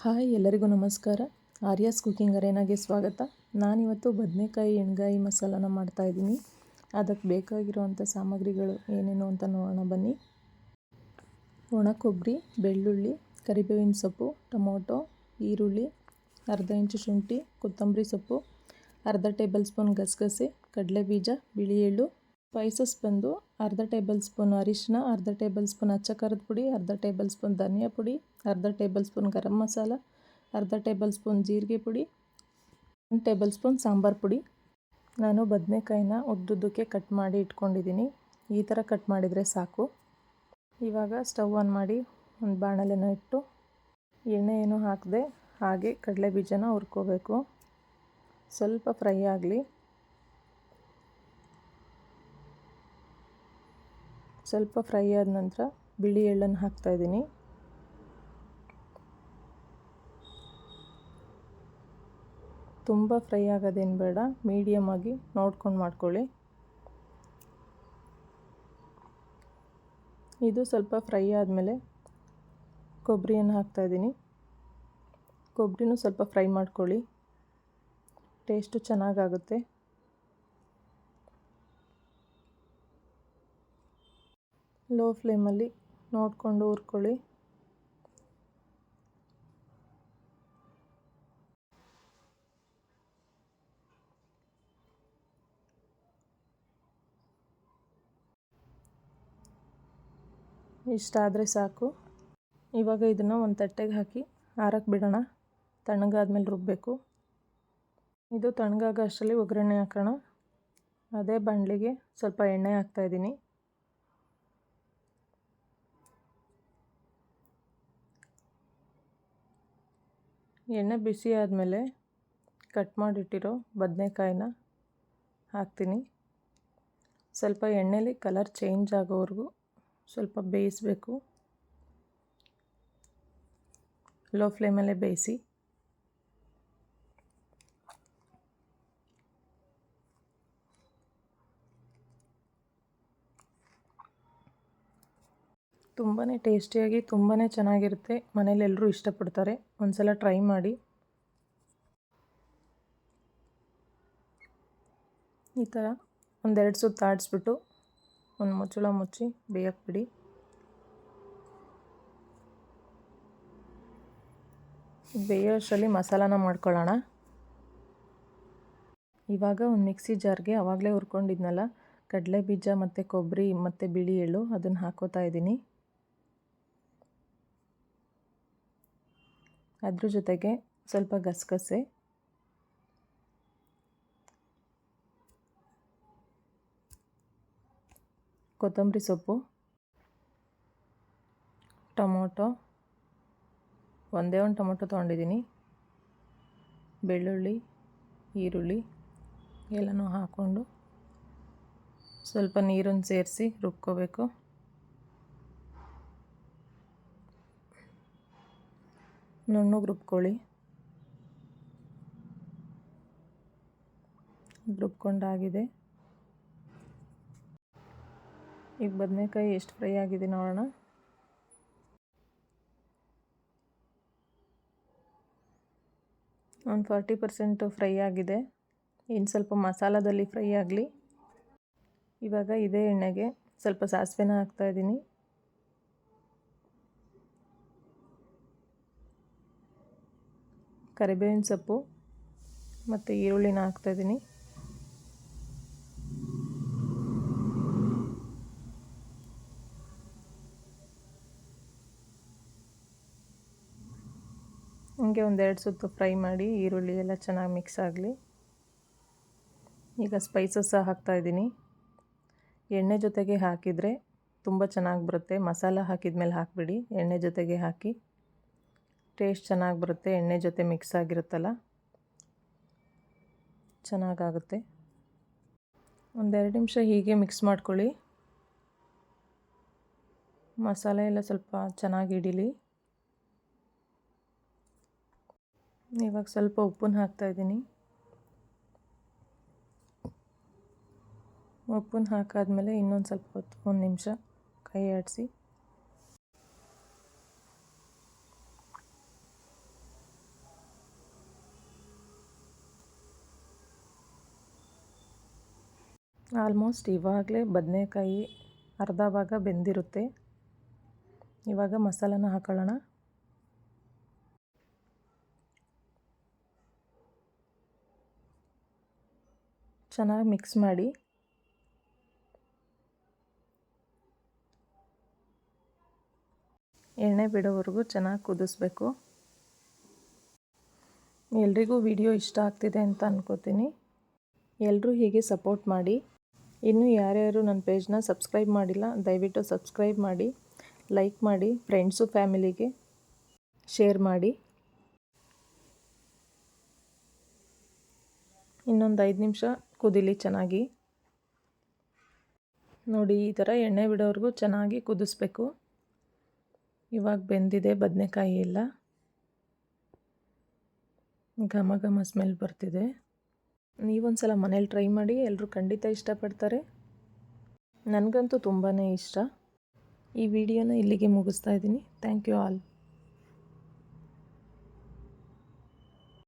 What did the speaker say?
Hi, ಎಲ್ಲರಿಗೂ ನಮಸ್ಕಾರ. Aryas cooking ಅರೇನಾಗೆ ಸ್ವಾಗತ. ನಾನಿವತ್ತು ಬದನೆಕಾಯಿ ಎಣ್ಗಾಯಿ ಮಸಾಲಾನ ಮಾಡ್ತಾಯಿದ್ದೀನಿ ಅದಕ್ಕೆ ಬೇಕಾಗಿರುವಂಥ ಸಾಮಗ್ರಿಗಳು ಏನೇನು ಅಂತ ನೋಡೋಣ ಬನ್ನಿ. ಒಣ ಕೊಬ್ಬರಿ ಬೆಳ್ಳುಳ್ಳಿ, ಕರಿಬೇವಿನ ಸೊಪ್ಪು, ಟೊಮೊಟೊ, ಈರುಳ್ಳಿ, ಅರ್ಧ ಇಂಚು ಶುಂಠಿ, ಕೊತ್ತಂಬರಿ ಸೊಪ್ಪು, ಅರ್ಧ ಟೇಬಲ್ ಸ್ಪೂನ್ ಗಸಗಸೆ ಕಡಲೆ ಬೀಜ ಬಿಳಿ ಎಳ್ಳು ಸ್ಪೈಸಸ್ ಬಂದು ಅರ್ಧ ಟೇಬಲ್ ಸ್ಪೂನ್ ಅರಿಶಿನ, ಅರ್ಧ ಟೇಬಲ್ ಸ್ಪೂನ್ ಅಚ್ಚ ಖಾರದ ಪುಡಿ, ಅರ್ಧ ಟೇಬಲ್ ಸ್ಪೂನ್ ಧನಿಯಾ ಪುಡಿ, ಅರ್ಧ ಟೇಬಲ್ ಸ್ಪೂನ್ ಗರಂ ಮಸಾಲ, ಅರ್ಧ ಟೇಬಲ್ ಸ್ಪೂನ್ ಜೀರಿಗೆ ಪುಡಿ, ಒಂದು ಟೇಬಲ್ ಸ್ಪೂನ್ ಸಾಂಬಾರು ಪುಡಿ. ನಾನು ಬದನೆಕಾಯಿನ ಉದ್ದುದ್ದಕ್ಕೆ ಕಟ್ ಮಾಡಿ ಇಟ್ಕೊಂಡಿದ್ದೀನಿ. ಈ ಥರ ಕಟ್ ಮಾಡಿದರೆ ಸಾಕು. ಇವಾಗ ಸ್ಟವ್ ಆನ್ ಮಾಡಿ ಒಂದು ಬಾಣಲೆನ ಇಟ್ಟು ಎಣ್ಣೆ ಏನು ಹಾಕದೆ ಹಾಗೆ ಕಡಲೆ ಬೀಜನ ಹುರ್ಕೋಬೇಕು. ಸ್ವಲ್ಪ ಫ್ರೈ ಆಗಲಿ. ಸ್ವಲ್ಪ ಫ್ರೈ ಆದ ನಂತರ ಬಿಳಿ ಎಳ್ಳನ್ನು ಹಾಕ್ತಾಯಿದ್ದೀನಿ ತುಂಬ ಫ್ರೈ ಆಗೋದೇನು ಬೇಡ, ಮೀಡಿಯಮ್ ಆಗಿ ನೋಡ್ಕೊಂಡು ಮಾಡ್ಕೊಳ್ಳಿ. ಇದು ಸ್ವಲ್ಪ ಫ್ರೈ ಆದಮೇಲೆ ಕೊಬ್ಬರಿಯನ್ನು ಹಾಕ್ತಾಯಿದ್ದೀನಿ ಕೊಬ್ಬರಿನೂ ಸ್ವಲ್ಪ ಫ್ರೈ ಮಾಡ್ಕೊಳ್ಳಿ. ಟೇಸ್ಟು ಚೆನ್ನಾಗಾಗುತ್ತೆ. ಲೋ ಫ್ಲೇಮಲ್ಲಿ ನೋಡಿಕೊಂಡು ಹುರ್ಕೊಳ್ಳಿ ಇಷ್ಟಾದರೆ ಸಾಕು. ಇವಾಗ ಇದನ್ನು ಒಂದು ತಟ್ಟೆಗೆ ಹಾಕಿ ಆರಕ್ಕೆ ಬಿಡೋಣ. ತಣ್ಣಗಾದ್ಮೇಲೆ ರುಬ್ಬಬೇಕು ಇದು ತಣ್ಣಗಾಗ ಅಷ್ಟರಲ್ಲಿ ಒಗ್ಗರಣೆ ಹಾಕೋಣ. ಅದೇ ಬಾಣಲಿಗೆ ಸ್ವಲ್ಪ ಎಣ್ಣೆ ಹಾಕ್ತಾಯಿದ್ದೀನಿ ಎಣ್ಣೆ ಬಿಸಿ ಆದಮೇಲೆ ಕಟ್ ಮಾಡಿಟ್ಟಿರೋ ಬದನೆಕಾಯಿನ ಹಾಕ್ತೀನಿ. ಸ್ವಲ್ಪ ಎಣ್ಣೆಲಿ ಕಲರ್ ಚೇಂಜ್ ಆಗೋವರೆಗೂ ಸ್ವಲ್ಪ ಬೇಯಿಸಬೇಕು. ಲೋ ಫ್ಲೇಮಲ್ಲೇ ಬೇಯಿಸಿ. ತುಂಬಾ ಟೇಸ್ಟಿಯಾಗಿ ತುಂಬಾ ಚೆನ್ನಾಗಿರುತ್ತೆ. ಮನೇಲಿ ಎಲ್ಲರೂ ಇಷ್ಟಪಡ್ತಾರೆ. ಒಂದು ಸಲ ಟ್ರೈ ಮಾಡಿ. ಈ ಥರ ಒಂದೆರಡು ಸುತ್ತು ಆಡಿಸ್ಬಿಟ್ಟು ಒಂದು ಮುಚ್ಚಳ ಮುಚ್ಚಿ ಬೇಯಕ್ಕೆ ಬಿಡಿ. ಬೇಯೋಷ್ಟರಲ್ಲಿ ಮಸಾಲಾನ ಮಾಡ್ಕೊಳ್ಳೋಣ. ಇವಾಗ ಒಂದು ಮಿಕ್ಸಿ ಜಾರ್ಗೆ ಆವಾಗಲೇ ಹುರ್ಕೊಂಡಿದ್ನಲ್ಲ, ಕಡಲೆ ಬೀಜ ಮತ್ತು ಕೊಬ್ಬರಿ ಮತ್ತು ಬಿಳಿ ಎಳ್ಳು, ಅದನ್ನು ಹಾಕೋತಾ ಇದ್ದೀನಿ. ಅದ್ರ ಜೊತೆಗೆ ಸ್ವಲ್ಪ ಗಸಗಸೆ. ಕೊತ್ತಂಬರಿ ಸೊಪ್ಪು. ಟೊಮೊಟೊ. ಒಂದೇ ಒಂದು ಟೊಮೊಟೊ ತೊಗೊಂಡಿದ್ದೀನಿ. ಬೆಳ್ಳುಳ್ಳಿ, ಈರುಳ್ಳಿ ಎಲ್ಲನೂ ಹಾಕ್ಕೊಂಡು ಸ್ವಲ್ಪ ನೀರನ್ನು ಸೇರಿಸಿ ರುಬ್ಕೋಬೇಕು. ನುಣ್ಣಗೆ ರುಬ್ಕೊಳ್ಳಿ ರುಬ್ಕೊಂಡಾಗಿದೆ ಈಗ ಬದನೆಕಾಯಿ ಎಷ್ಟು ಫ್ರೈ ಆಗಿದೆ ನೋಡೋಣ. ಒಂದು ಫಾರ್ಟಿ ಪರ್ಸೆಂಟ್ ಫ್ರೈ ಆಗಿದೆ. ಇನ್ನು ಸ್ವಲ್ಪ ಮಸಾಲದಲ್ಲಿ ಫ್ರೈ ಆಗಲಿ. ಇವಾಗ ಇದೇ ಎಣ್ಣೆಗೆ ಸ್ವಲ್ಪ ಸಾಸಿವೆನ ಹಾಕ್ತಾಯಿದ್ದೀನಿ ಕರಿಬೇವಿನ ಸೊಪ್ಪು ಮತ್ತು ಈರುಳ್ಳಿನ ಹಾಕ್ತಾಯಿದ್ದೀನಿ ಹಂಗೆ ಒಂದೆರಡು ಸುತ್ತು ಫ್ರೈ ಮಾಡಿ ಈರುಳ್ಳಿ ಎಲ್ಲ ಚೆನ್ನಾಗಿ ಮಿಕ್ಸ್ ಆಗಲಿ. ಈಗ ಸ್ಪೈಸಸ್ ಹಾಕ್ತಾಯಿದ್ದೀನಿ ಎಣ್ಣೆ ಜೊತೆಗೆ ಹಾಕಿದರೆ ತುಂಬ ಚೆನ್ನಾಗಿ ಬರುತ್ತೆ. ಮಸಾಲ ಹಾಕಿದ ಮೇಲೆ ಹಾಕಿಬಿಡಿ. ಎಣ್ಣೆ ಜೊತೆಗೆ ಹಾಕಿ ಟೇಸ್ಟ್ ಚೆನ್ನಾಗಿ ಬರುತ್ತೆ, ಎಣ್ಣೆ ಜೊತೆ ಮಿಕ್ಸ್ ಆಗಿರುತ್ತಲ್ಲ? ಚೆನ್ನಾಗಾಗುತ್ತೆ. ಒಂದೆರಡು ನಿಮಿಷ ಹೀಗೆ ಮಿಕ್ಸ್ ಮಾಡ್ಕೊಳ್ಳಿ. ಮಸಾಲೆ ಎಲ್ಲ ಸ್ವಲ್ಪ ಚೆನ್ನಾಗಿ ಹಿಡೀಲಿ. ಇವಾಗ ಸ್ವಲ್ಪ ಉಪ್ಪನ್ನು ಹಾಕ್ತಾಯಿದ್ದೀನಿ ಉಪ್ಪನ್ನು ಹಾಕಾದ್ಮೇಲೆ ಇನ್ನೊಂದು ಸ್ವಲ್ಪ ಹೊತ್ತು, ಒಂದು ನಿಮಿಷ ಕೈ ಆಡಿಸಿ. ಆಲ್ಮೋಸ್ಟ್ ಇವಾಗಲೇ ಬದನೆಕಾಯಿ ಅರ್ಧ ಭಾಗ ಬೆಂದಿರುತ್ತೆ. ಇವಾಗ ಮಸಾಲನ ಹಾಕೊಳ್ಳೋಣ. ಚೆನ್ನಾಗಿ ಮಿಕ್ಸ್ ಮಾಡಿ. ಎಣ್ಣೆ ಬಿಡೋವರೆಗೂ ಚೆನ್ನಾಗಿ ಕುದಿಸ್ಬೇಕು. ಎಲ್ರಿಗೂ ವಿಡಿಯೋ ಇಷ್ಟ ಆಗ್ತಿದೆ ಅಂತ ಅನ್ಕೋತೀನಿ. ಎಲ್ಲರೂ ಹೀಗೆ ಸಪೋರ್ಟ್ ಮಾಡಿ. ಇನ್ನೂ ಯಾರ್ಯಾರು ನನ್ನ ಪೇಜ್ನ ಸಬ್ಸ್ಕ್ರೈಬ್ ಮಾಡಿಲ್ಲ, ದಯವಿಟ್ಟು ಸಬ್ಸ್ಕ್ರೈಬ್ ಮಾಡಿ, ಲೈಕ್ ಮಾಡಿ, ಫ್ರೆಂಡ್ಸು, ಫ್ಯಾಮಿಲಿಗೆ ಶೇರ್ ಮಾಡಿ. ಇನ್ನೊಂದು ಐದು ನಿಮಿಷ ಕುದಿಲಿ ಚೆನ್ನಾಗಿ. ನೋಡಿ, ಈ ಥರ ಎಣ್ಣೆ ಬಿಡೋವರೆಗೂ ಚೆನ್ನಾಗಿ ಕುದಿಸ್ಬೇಕು. ಇವಾಗ ಬೆಂದಿದೆ ಬದನೆಕಾಯಿ ಎಲ್ಲ. ಘಮ ಘಮ ಸ್ಮೆಲ್ ಬರ್ತಿದೆ. ನೀವೊಂದು ಸಲ ಮನೇಲಿ ಟ್ರೈ ಮಾಡಿ ಎಲ್ಲರೂ ಖಂಡಿತ ಇಷ್ಟಪಡ್ತಾರೆ. ನನಗಂತೂ ತುಂಬಾ ಇಷ್ಟ. ಈ ವಿಡಿಯೋನ ಇಲ್ಲಿಗೆ ಮುಗಿಸ್ತಾ ಇದ್ದೀನಿ. Thank you all.